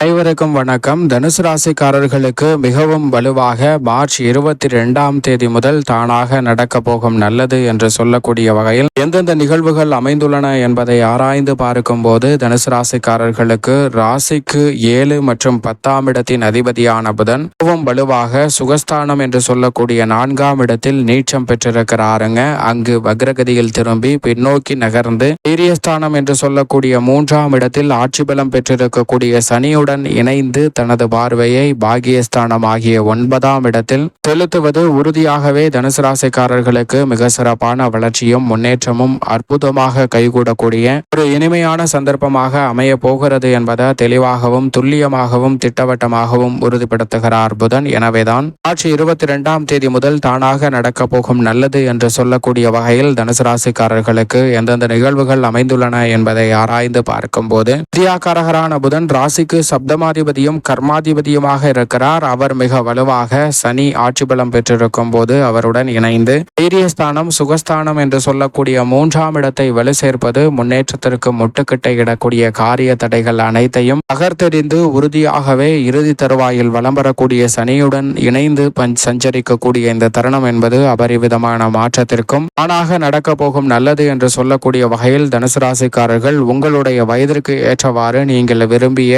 அனைவருக்கும் வணக்கம். தனுசு ராசிக்காரர்களுக்கு மிகவும் வலுவாக மார்ச் இருபத்தி ரெண்டாம் தேதி முதல் தானாக நடக்க போகும் நல்லது என்று சொல்லக்கூடிய வகையில் எந்தெந்த நிகழ்வுகள் அமைந்துள்ளன என்பதை ஆராய்ந்து பார்க்கும் போது தனுசு ராசிக்காரர்களுக்கு ராசிக்கு ஏழு மற்றும் பத்தாம் இடத்தின் அதிபதியான புதன் மிகவும் வலுவாக சுகஸ்தானம் என்று சொல்லக்கூடிய நான்காம் இடத்தில் நீச்சம் பெற்றிருக்கிறாருங்க. அங்கு வக்ரகதியில் திரும்பி பின்னோக்கி நகர்ந்து தீரியஸ்தானம் என்று சொல்லக்கூடிய மூன்றாம் இடத்தில் ஆட்சி பலம் பெற்றிருக்கக்கூடிய குருவுடன் இணைந்து தனது பார்வையை பாகியஸ்தானம் ஆகிய ஒன்பதாம் இடத்தில் செலுத்துவது உறுதியாகவே தனுசு ராசிக்காரர்களுக்கு மிக சிறப்பான வளர்ச்சியும் முன்னேற்றமும் அற்புதமாக கைகூடக்கூடிய ஒரு இனிமையான சந்தர்ப்பமாக அமைய போகிறது என்பதை தெளிவாகவும் துல்லியமாகவும் திட்டவட்டமாகவும் உறுதிப்படுத்துகிறார் புதன். எனவேதான் மார்ச் இருபத்தி இரண்டாம் தேதி முதல் தானாக நடக்கப் போகும் நல்லது என்று சொல்லக்கூடிய வகையில் தனுசு ராசிக்காரர்களுக்கு எந்தெந்த நிகழ்வுகள் அமைந்துள்ளன என்பதை ஆராய்ந்து பார்க்கும்போது வித்யாகாரகரான புதன் ராசிக்கு சப்தமாதிபதியும் கர்மாதிபதியுமாக இருக்கிறார். அவர் மிக வலுவாக சனி ஆட்சி பலம் பெற்றிருக்கும் போது அவருடன் இணைந்து தைரியஸ்தானம் சுகஸ்தானம் என்று சொல்லக்கூடிய மூன்றாம் இடத்தை வலு சேர்ப்பது முன்னேற்றத்திற்கு முட்டுக்கிட்ட இடக்கூடிய காரிய தடைகள் அனைத்தையும் அகர்த்தெறிந்து உறுதியாகவே இறுதி தருவாயில் வலம் வரக்கூடிய சனியுடன் இணைந்து சஞ்சரிக்கக்கூடிய இந்த தருணம் என்பது அபரிவிதமான மாற்றத்திற்கும் ஆணாக நடக்க போகும் நல்லது என்று சொல்லக்கூடிய வகையில் தனுசு ராசிக்காரர்கள் உங்களுடைய வயதிற்கு ஏற்றவாறு நீங்கள் விரும்பிய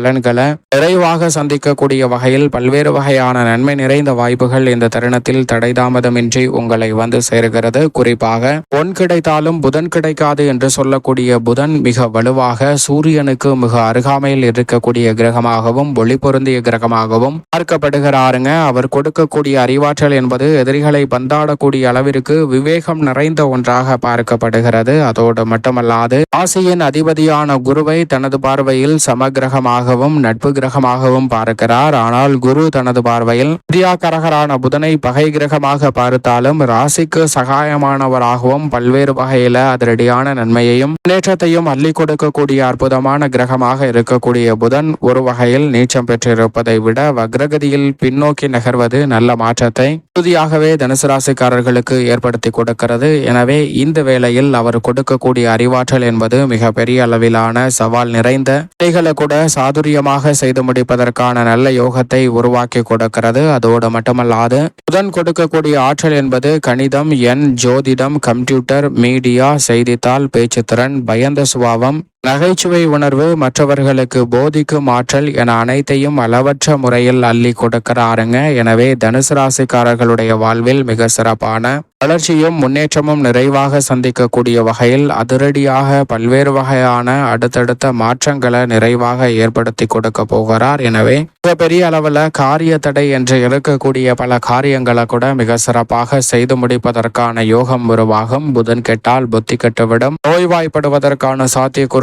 பலன்களை நிறைவாக சந்திக்கக்கூடிய வகையில் பல்வேறு வகையான நன்மை நிறைந்த வாய்ப்புகள் இந்த தருணத்தில் தடை தாமதமின்றி உங்களை வந்து சேர்கிறது. குறிப்பாக பொன் கிடைத்தாலும் புதன் கிடைக்காது என்று சொல்லக்கூடிய புதன் மிக வலுவாக சூரியனுக்கு மிக அருகாமையில் இருக்கக்கூடிய கிரகமாகவும் ஒளி பொருந்திய கிரகமாகவும் பார்க்கப்படுகிறாருங்க. அவர் கொடுக்கக்கூடிய அறிவாற்றல் என்பது எதிரிகளை பந்தாடக்கூடிய அளவிற்கு விவேகம் நிறைந்த ஒன்றாக பார்க்கப்படுகிறது. அதோடு மட்டுமல்லாது ஆசியின் அதிபதியான குருவை தனது பார்வையில் கிரகமாகவும் நட்பு கிரகமாகவும் பார்க்கிறார். ஆனால் குரு தனது பார்வையில் பிரியாகரகரான புதனை பகை கிரகமாக பார்த்தாலும் ராசிக்கு சகாயமானவராகவும் பல்வேறு வகையில அதிரடியான நன்மையையும் முன்னேற்றத்தையும் அள்ளி கொடுக்கக்கூடிய அற்புதமான கிரகமாக இருக்கக்கூடிய புதன் ஒரு வகையில் நீச்சம் பெற்றிருப்பதை விட வக்ரகதியில் பின்னோக்கி நகர்வது நல்ல மாற்றத்தை உறுதியாகவே தனுசு ராசிக்காரர்களுக்கு ஏற்படுத்தி கொடுக்கிறது. எனவே இந்த வேளையில் அவர் கொடுக்கக்கூடிய அறிவாற்றல் என்பது மிக பெரிய அளவிலான சவால் நிறைந்த கூட சாது சாதுரியமாக செய்து முடிப்பதற்கான நல்ல யோகத்தை உருவாக்கி கொடுக்கிறது. அதோடு மட்டுமல்லாது புதன் கொடுக்கக்கூடிய ஆற்றல் என்பது கணிதம் எண் ஜோதிடம் கம்ப்யூட்டர் மீடியா செய்தித்தாள் பேச்சுத்திறன் பயந்த சுபாவம் நகைச்சுவை உணர்வு மற்றவர்களுக்கு போதிக்கும் ஆற்றல் என அனைத்தையும் அளவற்ற முறையில் அள்ளி கொடுக்கிறாருங்க. எனவே தனுசு ராசிக்காரர்களுடைய வாழ்வில் மிக சிறப்பான வளர்ச்சியும் முன்னேற்றமும் நிறைவாக சந்திக்கக்கூடிய வகையில் அதிரடியாக பல்வேறு வகையான அடுத்தடுத்த மாற்றங்களை நிறைவாக ஏற்படுத்தி கொடுக்க போகிறார். எனவே மிக பெரிய அளவில் காரிய தடை என்று இருக்கக்கூடிய பல காரியங்களை கூட மிக சிறப்பாக செய்து முடிப்பதற்கான யோகம் உருவாகும். புதன் கெட்டால் புத்தி கெட்டுவிடும். நோய்வாய்ப்படுவதற்கான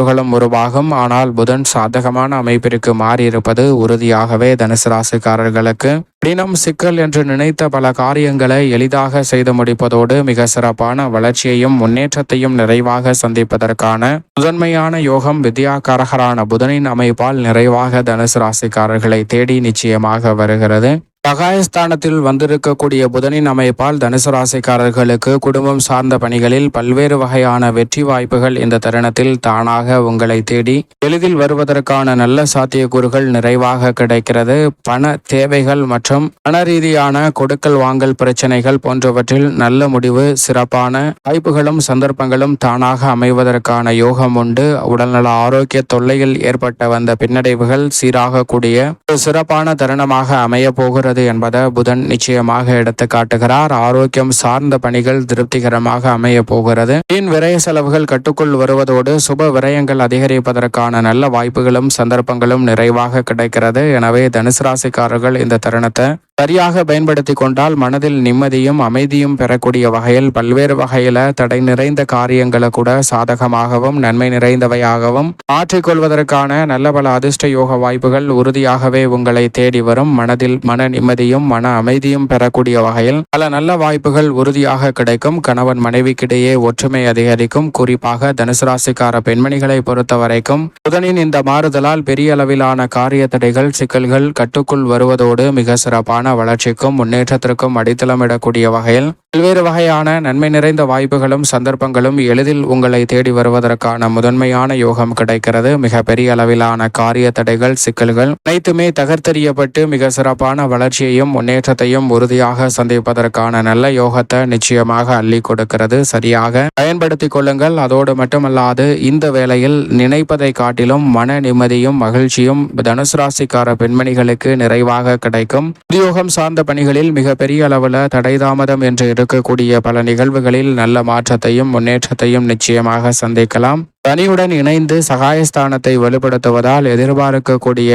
சாத்தியக்கூறுகளும் உருவாகும். ஆனால் புதன் சாதகமான அமைப்பிற்கு மாறியிருப்பது உறுதியாகவே தனுசு ராசிக்காரர்களுக்கு. கடினம் சிக்கல் என்று நினைத்த பல காரியங்களை எளிதாக செய்து முடிப்பதோடு மிக சிறப்பான வளர்ச்சியையும் முன்னேற்றத்தையும் நிறைவாக சந்திப்பதற்கான முதன்மையான யோகம் வித்யாகாரகரான புதனின் அமைப்பால் நிறைவாக தனுசு ராசிக்காரர்களை தேடி நிச்சயமாக வருகிறது. சகாயஸ்தானத்தில் வந்திருக்கக்கூடிய புதனின் அமைப்பால் தனுசு ராசிக்காரர்களுக்கு குடும்பம் சார்ந்த பணிகளில் பல்வேறு வகையான வெற்றி வாய்ப்புகள் இந்த தருணத்தில் தானாக உங்களை தேடி எளிதில் வருவதற்கான நல்ல சாத்தியக்கூறுகள் நிறைவாக கிடைக்கிறது. பண தேவைகள் மற்றும் பண ரீதியான கொடுக்கல் வாங்கல் பிரச்சனைகள் போன்றவற்றில் நல்ல முடிவு சிறப்பான வாய்ப்புகளும் சந்தர்ப்பங்களும் தானாக அமைவதற்கான யோகம் உண்டு. உடல்நல ஆரோக்கிய தொல்லையில் ஏற்பட்ட வந்த பின்னடைவுகள் சீராகக்கூடிய ஒரு சிறப்பான தருணமாக அமைய போகிறது. என்பதை புதன் நிச்சயமாக எடுத்து காட்டுகிறார். ஆரோக்கியம் சார்ந்த பணிகள் திருப்திகரமாக அமைய போகிறது. வீண் விரய செலவுகள் கட்டுக்குள் வருவதோடு சுப விரயங்கள் அதிகரிப்பதற்கான நல்ல வாய்ப்புகளும் சந்தர்ப்பங்களும் நிறைவாக கிடைக்கிறது. எனவே தனுசு ராசிக்காரர்கள் இந்த தருணத்தை சரியாக பயன்படுத்தி கொண்டால் மனதில் நிம்மதியும் அமைதியும் பெறக்கூடிய வகையில் பல்வேறு வகையில தடை நிறைந்த காரியங்களை கூட சாதகமாகவும் நன்மை நிறைந்தவையாகவும் மாற்றிக்கொள்வதற்கான நல்ல பல அதிர்ஷ்ட யோக வாய்ப்புகள் உறுதியாகவே உங்களை தேடி வரும். மனதில் மன நிம்மதியும் மன அமைதியும் பெறக்கூடிய வகையில் பல நல்ல வாய்ப்புகள் உறுதியாக கிடைக்கும். கணவன் மனைவிக்கிடையே ஒற்றுமை அதிகரிக்கும். குறிப்பாக தனுசு ராசிக்கார பெண்மணிகளை பொறுத்த வரைக்கும் புதனின் இந்த மாறுதலால் பெரிய அளவிலான காரிய தடைகள் சிக்கல்கள் கட்டுக்குள் வருவதோடு மிக சிறப்பான வளர்ச்சிக்கும் முன்னேற்றத்திற்கும் அடித்தளமிடக்கூடிய வகையில் பல்வேறு வகையான நன்மை நிறைந்த வாய்ப்புகளும் சந்தர்ப்பங்களும் எளிதில் உங்களை தேடி வருவதற்கான முதன்மையான யோகம் கிடைக்கிறது. மிக பெரிய அளவிலான காரிய தடைகள் சிக்கல்கள் அனைத்துமே தகர்த்தெறியப்பட்டு மிக சிறப்பான வளர்ச்சியையும் முன்னேற்றத்தையும் உறுதியாக சந்திப்பதற்கான நல்ல யோகத்தை நிச்சயமாக அள்ளி கொடுக்கிறது. சரியாக பயன்படுத்திக் கொள்ளுங்கள். அதோடு மட்டுமல்லாது இந்த வேளையில் நினைப்பதை காட்டிலும் மன நிம்மதியும் மகிழ்ச்சியும் தனுசு ராசிக்கார பெண்மணிகளுக்கு நிறைவாக கிடைக்கும். உத்தியோகம் சார்ந்த பணிகளில் மிக பெரிய அளவில் தடைதாமதம் என்று இருக்கக்கூடிய பல நிகழ்வுகளில் நல்ல மாற்றத்தையும் முன்னேற்றத்தையும் நிச்சயமாக சந்திக்கலாம். சனியுடன் இணைந்து சகாயஸ்தானத்தை வலுப்படுத்துவதால் எதிர்பார்க்கக்கூடிய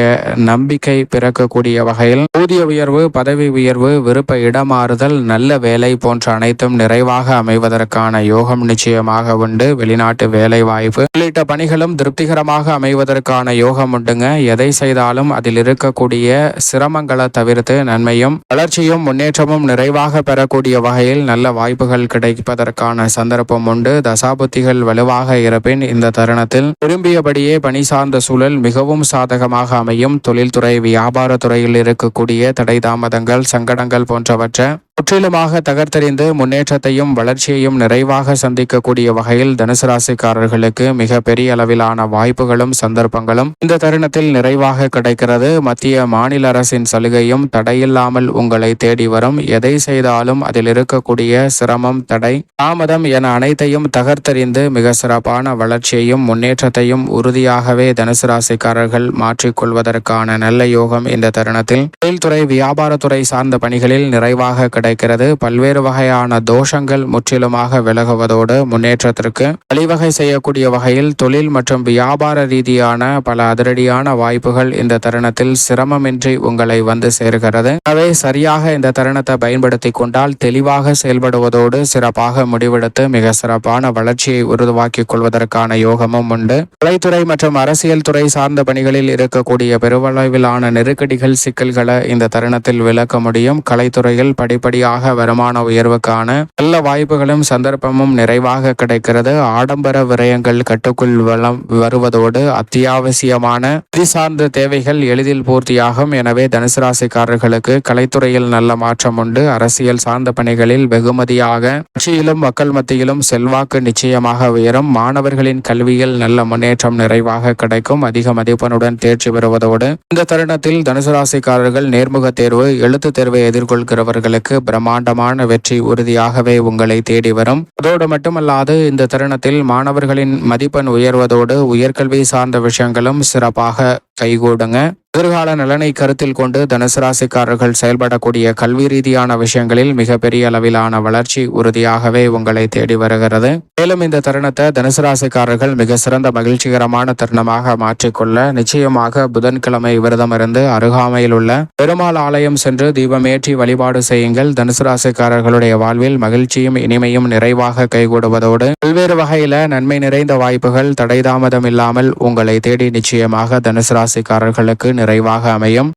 நம்பிக்கை பிறக்கக்கூடிய வகையில் ஊதிய உயர்வு பதவி உயர்வு விருப்ப இடமாறுதல் நல்ல வேலை போன்ற அனைத்தும் நிறைவாக அமைவதற்கான யோகம் நிச்சயமாக உண்டு. வெளிநாட்டு வேலை வாய்ப்பு உள்ளிட்ட பணிகளும் திருப்திகரமாக அமைவதற்கான யோகம் உண்டுங்க. எதை செய்தாலும் அதில் இருக்கக்கூடிய சிரமங்களை தவிர்த்து நன்மையும் வளர்ச்சியும் முன்னேற்றமும் நிறைவாக பெறக்கூடிய வகையில் நல்ல வாய்ப்புகள் கிடைப்பதற்கான சந்தர்ப்பம் உண்டு. தசாபுத்திகள் வலுவாக இருப்பின் இந்த தருணத்தில் விரும்பியபடியே பணி சார்ந்த சூழல் மிகவும் சாதகமாக அமையும். தொழில்துறை வியாபாரத்துறையில் இருக்கக்கூடிய தடை தாமதங்கள் சங்கடங்கள் போன்றவற்றை முற்றிலுமாக தகர்த்தெறிந்து முன்னேற்றத்தையும் வளர்ச்சியையும் நிறைவாக சந்திக்கக்கூடிய வகையில் தனுசு ராசிக்காரர்களுக்கு மிக பெரிய அளவிலான வாய்ப்புகளும் சந்தர்ப்பங்களும் இந்த தருணத்தில் நிறைவாக கிடைக்கிறது. மத்திய மாநில அரசின் சலுகையும் தடையில்லாமல் உங்களை தேடி வரும். எதை செய்தாலும் அதில் இருக்கக்கூடிய சிரமம் தடை தாமதம் என அனைத்தையும் தகர்த்தெறிந்து மிக சிறப்பான வளர்ச்சியையும் முன்னேற்றத்தையும் உறுதியாகவே தனுசு ராசிக்காரர்கள் மாற்றிக்கொள்வதற்கான நல்ல யோகம் இந்த தருணத்தில். தொழில்துறை வியாபாரத்துறை சார்ந்த பணிகளில் நிறைவாக கிடைக்கிறது. பல்வேறு வகையான தோஷங்கள் முற்றிலுமாக விலகுவதோடு முன்னேற்றத்திற்கு வழிவகை செய்யக்கூடிய வகையில் தொழில் மற்றும் வியாபார ரீதியான பல அதிரடியான வாய்ப்புகள் இந்த தருணத்தில் சிரமமின்றி உங்களை வந்து சேர்கிறது. அவை சரியாக இந்த தருணத்தை பயன்படுத்தி கொண்டால் தெளிவாக செயல்படுவதோடு சிறப்பாக முடிவெடுத்து மிக சிறப்பான வளர்ச்சியை உருவாக்கிக் கொள்வதற்கான யோகமும் உண்டு. கலைத்துறை மற்றும் அரசியல் துறை சார்ந்த பணிகளில் இருக்கக்கூடிய பெருவளவிலான நெருக்கடிகள் சிக்கல்களை இந்த தருணத்தில் விளக்க முடியும். கலைத்துறையில் படிப்படியாக வருமான உயர்வுக்கான நல்ல வாய்ப்புகளும் சந்தர்ப்பமும் நிறைவாக கிடைக்கிறது. ஆடம்பர விரயங்கள் கட்டுக்குள் வளம் வருவதோடு அத்தியாவசியமான நிதி சார்ந்த தேவைகள் எளிதில் பூர்த்தியாகும். எனவே தனுசு ராசிக்காரர்களுக்கு கலைத்துறையில் நல்ல மாற்றம் உண்டு. அரசியல் சார்ந்த பணிகளில் வெகுமதியாக கட்சியிலும் மக்கள் மத்தியிலும் செல்வாக்கு நிச்சயமாக உயரும். மாணவர்களின் கல்வியில் நல்ல முன்னேற்றம் நிறைவாக கிடைக்கும். அதிக மதிப்பெண்ணுடன் தேர்ச்சி பெறுவதோடு இந்த தருணத்தில் தனுசு ராசிக்காரர்கள் நேர்முக தேர்வு எழுத்து தேர்வை எதிர்கொள்கிறவர்களுக்கு பிரம்மாண்டமான வெற்றி உறுதியாகவே உங்களை தேடி வரும். அதோடு மட்டுமல்லாது இந்த தருணத்தில் மாணவர்களின் மதிப்பெண் உயர்வதோடு உயர்கல்வி சார்ந்த விஷயங்களும் சிறப்பாக கைகூடுங்க. எதிர்கால நலனை கருத்தில் கொண்டு தனுசு ராசிக்காரர்கள் செயல்படக்கூடிய கல்வி ரீதியான விஷயங்களில் மிகப்பெரிய அளவிலான வளர்ச்சி உறுதியாகவே உங்களை தேடி வருகிறது. மேலும் இந்த தருணத்தை தனுசு ராசிக்காரர்கள் மிக சிறந்த மகிழ்ச்சிகரமான தருணமாக மாற்றிக்கொள்ள நிச்சயமாக புதன்கிழமை விரதம் இருந்து அருகாமையில் உள்ள பெருமாள் ஆலயம் சென்று தீபமேற்றி வழிபாடு செய்யுங்கள். தனுசு ராசிக்காரர்களுடைய வாழ்வில் மகிழ்ச்சியும் இனிமையும் நிறைவாக கைகூடுவதோடு பல்வேறு வகையில நன்மை நிறைந்த வாய்ப்புகள் தடைதாமதம் இல்லாமல் உங்களை தேடி நிச்சயமாக தனுசு ராசிக்காரர்களுக்கு நிறைவாக அமையும்.